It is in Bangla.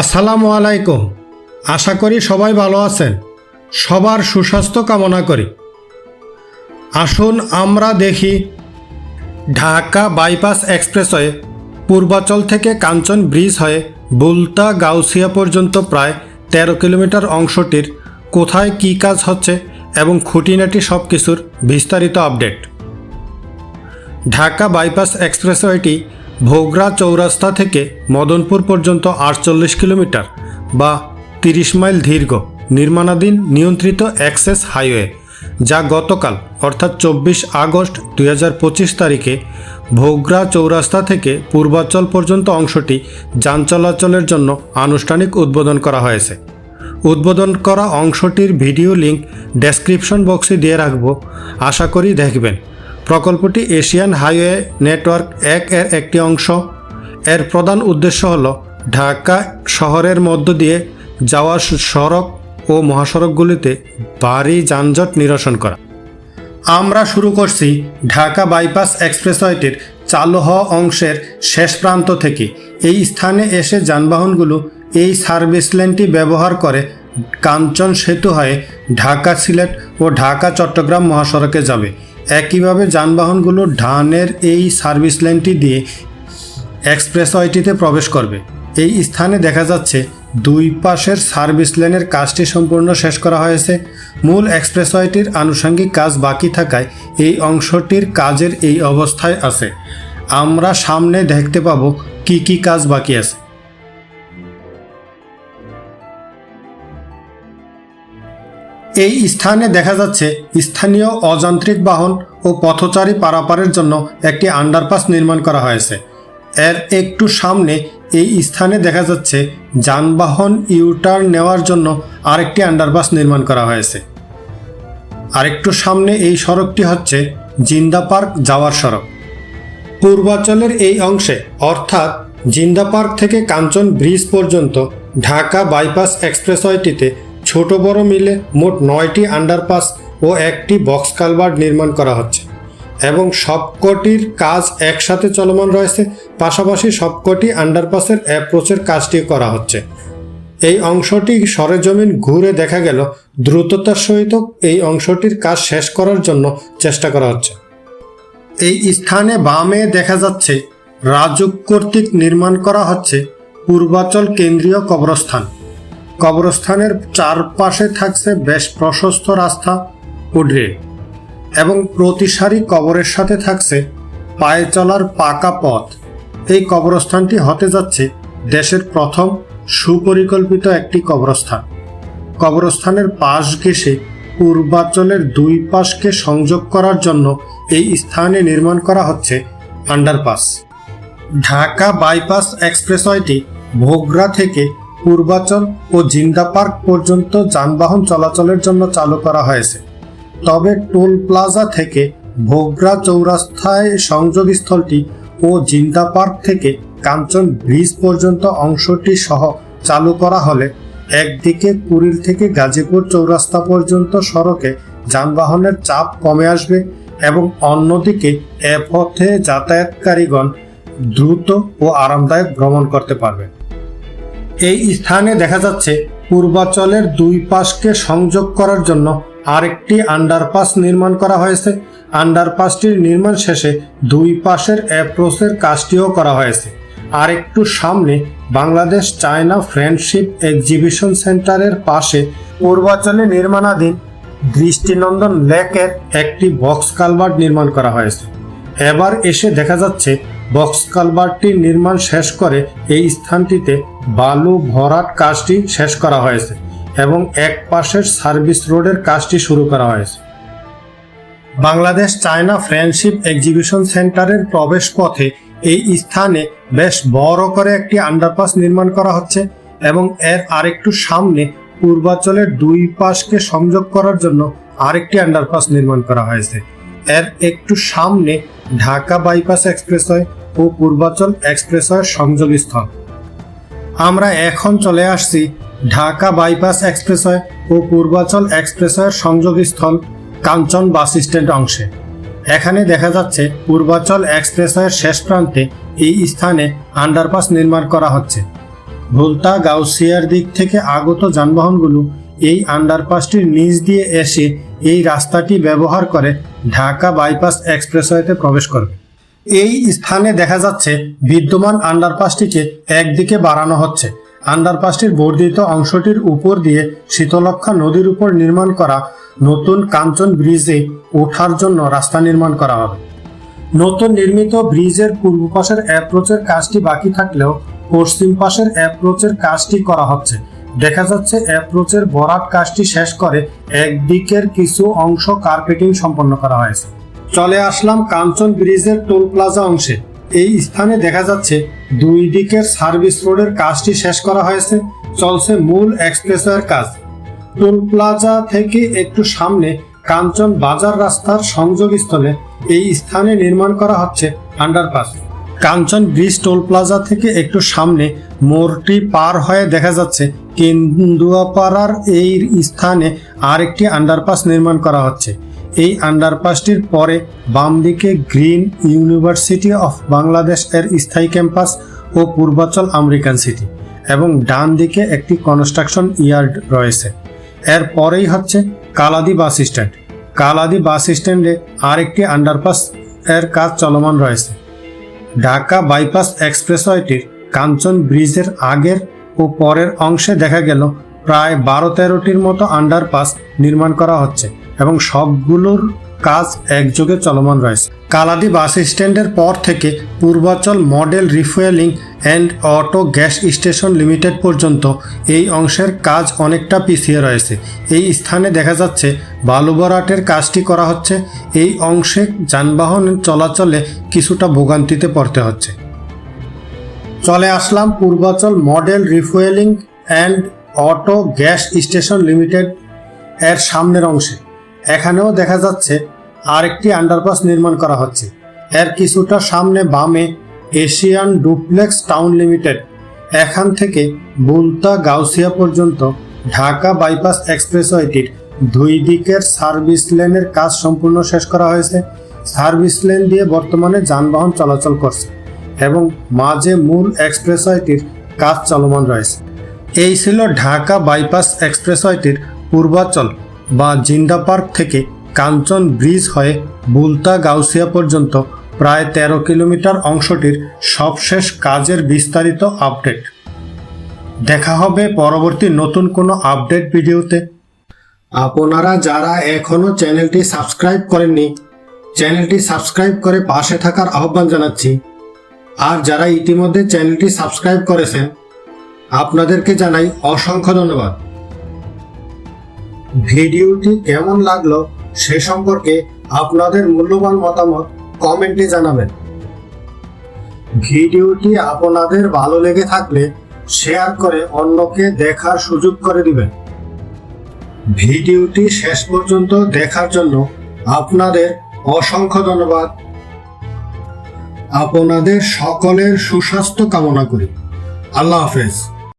আসসালামু আলাইকুম। আশা করি সবাই ভালো আছেন। সবার সুস্বাস্থ্য কামনা করি। আসুন আমরা দেখি ঢাকা বাইপাস এক্সপ্রেসওয়ে পূর্বাচল থেকে কাঞ্চন ব্রিজ হয়ে বুলতা গাউসিয়া পর্যন্ত প্রায় তেরো কিলোমিটার অংশটির কোথায় কী কাজ হচ্ছে এবং খুঁটিনাটি সব কিছুর বিস্তারিত আপডেট। ঢাকা বাইপাস এক্সপ্রেসওয়েটি ভোগড়া চৌরাস্তা থেকে মদনপুর পর্যন্ত আটচল্লিশ কিলোমিটার বা তিরিশ মাইল দীর্ঘ নির্মাণাধীন নিয়ন্ত্রিত অ্যাক্সেস হাইওয়ে, যা গতকাল, অর্থাৎ চব্বিশ আগস্ট দু হাজার পঁচিশ তারিখে ভোগড়া চৌরাস্তা থেকে পূর্বাঞ্চল পর্যন্ত অংশটি যান চলাচলের জন্য আনুষ্ঠানিক উদ্বোধন করা হয়েছে। উদ্বোধন করা অংশটির ভিডিও লিংক ডেসক্রিপশন বক্সে দিয়ে রাখব। আশা করি দেখবেন। প্রকল্পটি এশিয়ান হাইওয়ে নেটওয়ার্ক এক এর একটি অংশ। এর প্রধান উদ্দেশ্য হল ঢাকা শহরের মধ্য দিয়ে যাওয়া সড়ক ও মহাসড়কগুলিতে ভারী যানজট নিরসন করা। আমরা শুরু করছি ঢাকা বাইপাস এক্সপ্রেসওয়েটির চালু হওয়া অংশের শেষ প্রান্ত থেকে। এই স্থানে এসে যানবাহনগুলো এই সার্ভিস লেনটি ব্যবহার করে কাঞ্চন সেতু হয়ে ঢাকা সিলেট ও ঢাকা চট্টগ্রাম মহাসড়কে যাবে। একইভাবে যানবাহনগুলো ঢানের এই সার্ভিস লেনটি দিয়ে এক্সপ্রেসওয়েটিতে প্রবেশ করবে। এই স্থানে দেখা যাচ্ছে দুই পাশের সার্ভিস লেনের কাজটি সম্পূর্ণ শেষ করা হয়েছে। মূল এক্সপ্রেসওয়েটির আনুষঙ্গিক কাজ বাকি থাকায় এই অংশটির কাজের এই অবস্থায় আছে। আমরা সামনে দেখতে পাবো কি কি কাজ বাকি আছে। এই স্থানে দেখা যাচ্ছে স্থানীয় অযান্ত্রিক বাহন ও পথচারী পারাপারের জন্য একটি আন্ডারপাস নির্মাণ করা হয়েছে। এর একটু সামনে এই স্থানে দেখা যাচ্ছে যানবাহন ইউটার্ন নেওয়ার জন্য আরেকটি আন্ডারপাস নির্মাণ করা হয়েছে। আরেকটু সামনে এই সড়কটি হচ্ছে জিন্দা পার্ক যাওয়ার সড়ক। পূর্বাঞ্চলের এই অংশে, অর্থাৎ জিন্দা পার্ক থেকে কাঞ্চন ব্রিজ পর্যন্ত ঢাকা বাইপাস এক্সপ্রেসওয়েটিতে ছোট বড় মিলে মোট নয়টি আন্ডারপাস ও একটি বক্স কালভার্ট নির্মাণ করা হচ্ছে এবং সবকটির কাজ একসাথে চলমান রয়েছে। পাশাপাশি সবকটি আন্ডারপাসের অ্যাপ্রোচের কাজটি করা হচ্ছে। এই অংশটি সরেজমিন ঘুরে দেখা গেল। দ্রুততার সহিত এই অংশটির কাজ শেষ করার জন্য চেষ্টা করা হচ্ছে। এই স্থানে বামে দেখা যাচ্ছে, রাজুক কর্তৃক নির্মাণ করা হচ্ছে পূর্বাচল কেন্দ্রীয় কবরস্থান। কবরস্থানের চারপাশে থাকছে বেশ প্রশস্ত রাস্তা ও ড্রেন এবং প্রতি সারি কবরের সাথে থাকছে পায়ে চলার পাকা পথ। এই কবরস্থানটি হতে যাচ্ছে দেশের প্রথম সুপরিকল্পিত একটি কবরস্থান। কবরস্থানের পাশ ঘেঁষে পূর্বাঞ্চলের দুই পাশকে সংযোগ করার জন্য এই স্থানে নির্মাণ করা হচ্ছে আন্ডারপাস। ঢাকা বাইপাস এক্সপ্রেসওয়েটি, ভোগরা থেকে পূর্বাচল ও জিন্দা পার্ক পর্যন্ত যানবাহন চলাচলের জন্য চালু করা হয়েছে। তবে টোল প্লাজা থেকে ভোগড়া চৌরাস্তায় সংযোগস্থলটি ও জিন্দা পার্ক থেকে কাঞ্চন ব্রিজ পর্যন্ত অংশটি সহ চালু করা হলে একদিকে কুড়িল থেকে গাজীপুর চৌরাস্তা পর্যন্ত সড়কে যানবাহনের চাপ কমে আসবে এবং অন্যদিকে এ পথে যাতায়াতকারীগণ দ্রুত ও আরামদায়ক ভ্রমণ করতে পারবে এই স্থানে দেখা যাচ্ছে পূর্বাচলের দুই পাশকে সংযোগ করার জন্য আরেকটি আন্ডারপাস নির্মাণ করা হয়েছে। আন্ডারপাসটির নির্মাণ শেষে দুই পাশের অ্যাপ্রোচের কাজটিও করা হয়েছে। আর একটু সামনে বাংলাদেশ চায়না ফ্রেন্ডশিপ এক্সিবিশন সেন্টারের পাশে পূর্বাচলে নির্মাণাধীন দৃষ্টিনন্দন লেকের একটি বক্স কালভার্ট নির্মাণ করা হয়েছে। এবার এসে দেখা যাচ্ছে বক্স কালভার্টটির নির্মাণ শেষ করে এই স্থানটিতে বালু ভরাট কাজটি শেষ করা হয়েছে এবং এক পাশের সার্ভিস রোডের কাজটি শুরু করা হয়েছে। বাংলাদেশ চায়না ফ্রেন্ডশিপ এক্সিবিশন সেন্টারের প্রবেশ পথে এই স্থানে বেশ বড় করে একটি আন্ডারপাস নির্মাণ করা হচ্ছে এবং এর আরেকটু সামনে পূর্বাঞ্চলের দুই পাশকে সংযোগ করার জন্য আরেকটি আন্ডারপাস নির্মাণ করা হয়েছে। এর একটু সামনে ঢাকা বাইপাস এক্সপ্রেসওয়ে ও পূর্বাচল এক্সপ্রেসওয়ের সংযোগস্থল। আমরা এখন চলে আসছি ঢাকা বাইপাস এক্সপ্রেসওয়ে ও পূর্বাচল এক্সপ্রেসওয়ের সংযোগস্থল কাঞ্চন বাস স্ট্যান্ড অংশে। এখানে দেখা যাচ্ছে পূর্বাচল এক্সপ্রেসওয়ের শেষ প্রান্তে এই স্থানে আন্ডারপাস নির্মাণ করা হচ্ছে। ভুলতা গাউসিয়ার দিক থেকে আগত যানবাহনগুলো এই আন্ডারপাসটির নিচ দিয়ে এসে এই রাস্তাটি ব্যবহার করে ঢাকা বাইপাস এক্সপ্রেসওয়েতে প্রবেশ করবে। এই স্থানে দেখা যাচ্ছে বিদ্যমান আন্ডারপাসটিকে একদিকে বাড়ানো হচ্ছে। আন্ডারপাসটির বর্ধিত অংশটির উপর দিয়ে শীতলক্ষা নদীর উপর নির্মাণ করা নতুন কাঞ্চন ব্রিজে ওঠার জন্য রাস্তা নির্মাণ করা হবে। নতুন নির্মিত ব্রিজের পূর্ব পাশের অ্যাপ্রোচের কাজটি বাকি থাকলেও পশ্চিম পাশের অ্যাপ্রোচের কাজটি করা হচ্ছে। দেখা যাচ্ছে অ্যাপ্রোচের বরাত কাজটি শেষ করে একদিকের কিছু অংশ কার্পেটিং সম্পন্ন করা হয়েছে। চলে আসলাম কাঞ্চন ব্রিজের টোল প্লাজা অংশে। এই স্থানে দেখা যাচ্ছে দুই দিকের সার্ভিস রোডের কাজটি শেষ করা হয়েছে, চলছে মূল এক্সপ্রেসওয়ের কাজ। টোল প্লাজা থেকে একটু সামনে কাঞ্চন বাজার রাস্তার সংযোগস্থলে এই স্থানে নির্মাণ করা হচ্ছে underpass Kanchan bridge toll plaza থেকে একটু সামনে মোড়টি পার হয়ে দেখা যাচ্ছে কেন্দুয়াপাড়ার এই স্থানে আরেকটি আন্ডারপাস নির্মাণ করা হচ্ছে। এই আন্ডারপাসটির পরে বাম দিকে গ্রিন ইউনিভার্সিটি অফ বাংলাদেশ এর স্থায়ী ক্যাম্পাস ও পূর্বাচল আমেরিকান সিটি এবং ডান দিকে একটি কনস্ট্রাকশন ইয়ার্ড রয়েছে। এর পরেই হচ্ছে Kaladi bus stand. Kaladi bus স্ট্যান্ডে আরেকটি আন্ডারপাস এর কাজ চলমান রয়েছে। ঢাকা বাইপাস এক্সপ্রেসওয়েটির কাঞ্চন ব্রিজের আগের ও পরের অংশে দেখা গেল, প্রায় বারো তেরোটির মতো আন্ডারপাস নির্মাণ করা হচ্ছে। এবং সবগুলোর কাজ একযোগে চলমান রয়েছে। কালাদি বাস স্ট্যান্ডের পর থেকে Purbachal model refuelling and auto gas station limited পর্যন্ত এই অংশের কাজ অনেকটা পিছিয়ে রয়েছে। এই স্থানে দেখা যাচ্ছে বালুবরাটের কাজটি করা হচ্ছে। এই অংশে যানবাহন চলাচলে কিছুটা ভোগান্তিতে পড়তে হচ্ছে। চলে আসলাম Purbachal model refuelling and auto gas station limited এর সামনের অংশে। এখানেও দেখা যাচ্ছে আরেকটি আন্ডারপাস নির্মাণ করা হচ্ছে। এর কিছুটা সামনে বামে এশিয়ান ডুপ্লেক্স টাউন লিমিটেড। এখান থেকে বুলতা গাউসিয়া পর্যন্ত ঢাকা বাইপাস এক্সপ্রেসওয়েটির দুই দিকের সার্ভিস লেনের কাজ সম্পূর্ণ শেষ করা হয়েছে। সার্ভিস লেন দিয়ে বর্তমানে যানবাহন চলাচল করছে এবং মাঝে মূল এক্সপ্রেসওয়েটির কাজ চলমান রয়েছে। এই ছিল ঢাকা বাইপাস এক্সপ্রেসওয়েটির পূর্বাচল। বা জিন্দা পার্ক থেকে কাঞ্চন ব্রিজ হয়ে বুলতা গাউসিয়া পর্যন্ত প্রায় তেরো কিলোমিটার অংশটির সবশেষ কাজের বিস্তারিত আপডেট। দেখা হবে পরবর্তী নতুন কোনো আপডেট ভিডিওতে। আপনারা যারা এখনও চ্যানেলটি সাবস্ক্রাইব করেননি, চ্যানেলটি সাবস্ক্রাইব করে পাশে থাকার আহ্বান জানাচ্ছি। আর যারা ইতিমধ্যে চ্যানেলটি সাবস্ক্রাইব করেছেন, আপনাদেরকে জানাই অসংখ্য ধন্যবাদ। ভিডিওটি কেমন লাগল সে সম্পর্কে আপনাদের মূল্যবান মতামত কমেন্টে জানাবেন। ভিডিওটি আপনাদের ভালো লেগে থাকলে শেয়ার করে অন্যকে দেখার সুযোগ করে দিবেন। ভিডিওটি শেষ পর্যন্ত দেখার জন্য আপনাদের অসংখ্য ধন্যবাদ। আপনাদের সকলের সুস্বাস্থ্য কামনা করি। আল্লাহ হাফেজ।